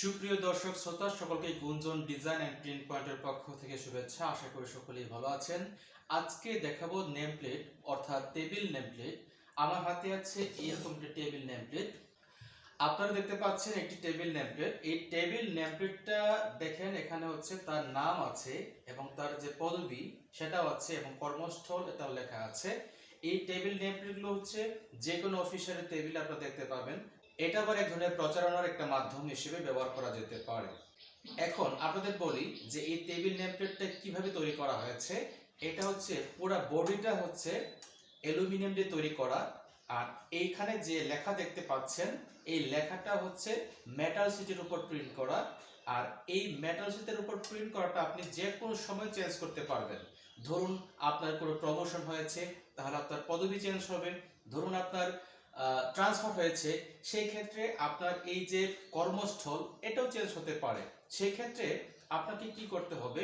সুপ্রিয় দর্শক, শ্রোতা, সকলকে গুঞ্জন, ডিজাইন অ্যান্ড প্রিন্ট পয়েন্টের পক্ষ থেকে শুভেচ্ছা। আশা করি সকলেই ভালো আছেন। আজকে দেখাবো নেম প্লেট অর্থাৎ টেবিল নেম প্লেট আমার হাতে আছে এরকম একটি টেবিল নেম প্লেট আপনারা দেখতে পাচ্ছেন একটি টেবিল নেম প্লেট এই টেবিল নেম প্লেটটা দেখেন, এখানে হচ্ছে তার নাম আছে এবং তার যে পদবি, সেটাও আছে এবং কর্মস্থল, এটাও লেখা আছে। এই টেবিল নেম প্লেটগুলো হচ্ছে যে কোনো অফিসারের টেবিল আপনারা দেখতে পাবেন। এটা আবার এক ধরনের প্রচারণার একটা মাধ্যম হিসেবে ব্যবহার করা যেতে পারে। এখন আপনাদের বলি যে এই টেবিল নেমপ্লেটটা কীভাবে তৈরি করা হয়েছে, এটা হচ্ছে পুরো বডিটা হচ্ছে অ্যালুমিনিয়াম দিয়ে তৈরি করা। আর এইখানে যে লেখা দেখতে পাচ্ছেন, এই লেখাটা হচ্ছে মেটাল শিটের উপর প্রিন্ট করা। আর এই মেটাল শিটের উপর প্রিন্ট করাটা আপনি যে কোনো সময় চেঞ্জ করতে পারবেন। ধরুন আপনার কোনো প্রমোশন হয়েছে, তাহলে আপনার পদবি চেঞ্জ হবে। ধরুন আপনার ট্রান্সফার হয়েছে, সেই ক্ষেত্রে আপনার এই যে কর্মস্থল, এটাও চেঞ্জ হতে পারে। সেই ক্ষেত্রে আপনাকে কি করতে হবে?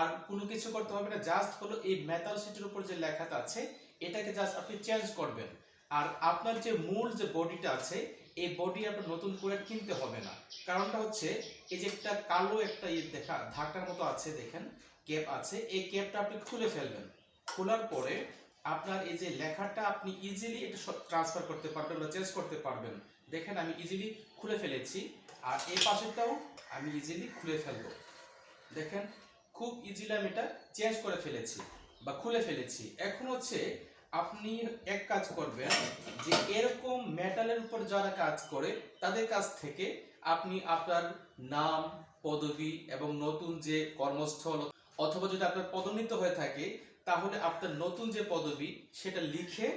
আর কোনো কিছু করতে হবে না জাস্ট হলো এই মেটাল শিটের উপর যে লেখাটা আছে, এটাকে জাস্ট আপনি চেঞ্জ করবেন। আর আপনার যে মূল যে বডিটা আছে, এই বডি আপনার নতুন করে কিনতে হবে না। কারণটা হচ্ছে, এই যে একটা কালো একটা ইয়ে দেখা, ধাক্কার মতো আছে, দেখেন ক্যাপ আছে, এই ক্যাপটা আপনি খুলে ফেলবেন। খোলার পরে আপনার এই যে লেখাটা আপনি ইজিলি এটা ট্রান্সফার করতে পারবেন বা চেঞ্জ করতে পারবেন। দেখেন আমি ইজিলি খুলে ফেলেছি, আর এই পাশেরটাও আমি ইজিলি খুলে ফেলব। দেখেন, খুব ইজিলি আমি এটা চেঞ্জ করে ফেলেছি বা খুলে ফেলেছি। এখন হচ্ছে আপনি এক কাজ করবেন যে এরকম মেটালের উপর যারা কাজ করে, তাদের কাছ থেকে আপনি আপনার নাম, পদবি এবং নতুন যে কর্মস্থল অথবা যদি আপনার পদোন্নীত হয়ে থাকে তাহলে আপনার নতুন যে পদবি, সেটা লিখে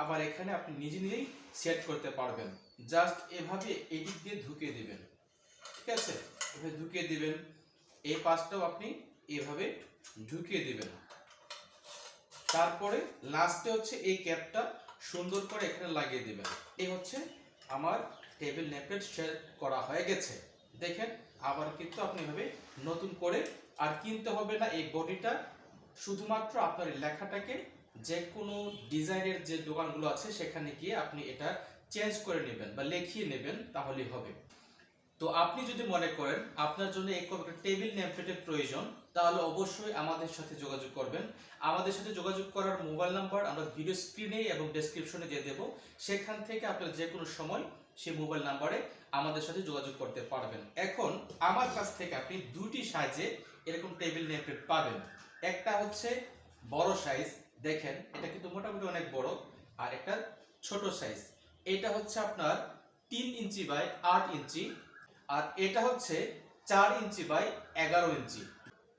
আবার এখানে আপনি নিজে নিজেই সেট করতে পারবেন। জাস্ট এভাবে এদিক দিয়ে ঢুকিয়ে দিবেন। ঠিক আছে? এভাবে ঢুকিয়ে দিবেন। এই পাশটাও আপনি এভাবে ঢুকিয়ে দিবেন। তারপরে লাস্টে হচ্ছে এই ক্যাপটা সুন্দর করে এখানে লাগিয়ে দিবেন। এই হচ্ছে আমার টেবিল নেপেড শেয়ার করা হয়ে গেছে। দেখেন, আবার কিন্তু আপনি এভাবে নতুন করে আর কিনতে হবে না। এই বডিটা শুধুমাত্র আপনার লেখাটাকে যে কোনো ডিজাইনের যে দোকানগুলো আছে, সেখানে গিয়ে আপনি এটা চেঞ্জ করে নেবেন বা লিখিয়ে নেবেন, তাহলেই হবে। তো আপনি যদি মনে করেন আপনার জন্য এই টেবিল নেমপ্লেটের প্রয়োজন, তাহলে অবশ্যই আমাদের সাথে যোগাযোগ করবেন। আমাদের সাথে যোগাযোগ করার মোবাইল নাম্বার আমরা ভিডিও স্ক্রিনে এবং ডেসক্রিপশনে দিয়ে দেবো। সেখান থেকে আপনার যে কোনো সময় সেই মোবাইল নাম্বারে আমাদের সাথে যোগাযোগ করতে পারবেন। এখন আমার কাছ থেকে আপনি দুটি সাইজে এরকম টেবিল নেমপ্লেট পাবেন। একটা হচ্ছে বড় সাইজ দেখেন, এটা কিন্তু মোটামুটি অনেক বড়, আর একটা ছোট সাইজ এটা হচ্ছে আপনার তিন ইঞ্চি বাই আট ইঞ্চি, আর এটা হচ্ছে চার ইঞ্চি বাই এগারো ইঞ্চি।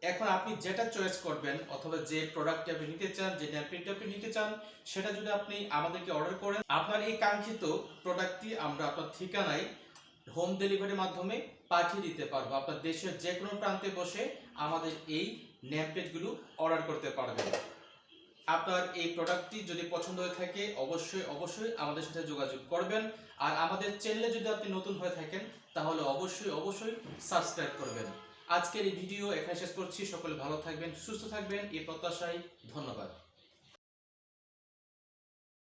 এখন আপনি যেটা চয়েস করবেন, অথবা যে প্রোডাক্টটি আপনি নিতে চান, যে ন্যাপকিনটি আপনি নিতে চান, সেটা যদি আপনি আমাদেরকে অর্ডার করেন, আপনার এই কাঙ্ক্ষিত প্রোডাক্টটি আমরা আপনার ঠিকানায় হোম ডেলিভারির মাধ্যমে পাঠিয়ে দিতে পারব। আপনার দেশের যে কোনো প্রান্তে বসে আমাদের এই নেমপ্লেটগুলো অর্ডার করতে পারবেন। আপনার এই প্রোডাক্টটি যদি পছন্দ হয়ে থাকে, অবশ্যই অবশ্যই আমাদের সাথে যোগাযোগ করবেন। আর আমাদের চ্যানেলে যদি আপনি নতুন হয়ে থাকেন, তাহলে অবশ্যই অবশ্যই সাবস্ক্রাইব করবেন। আজকের এই ভিডিও এখানে শেষ করছি। সকলে ভালো থাকবেন, সুস্থ থাকবেন। এই প্রত্যাশায় ধন্যবাদ।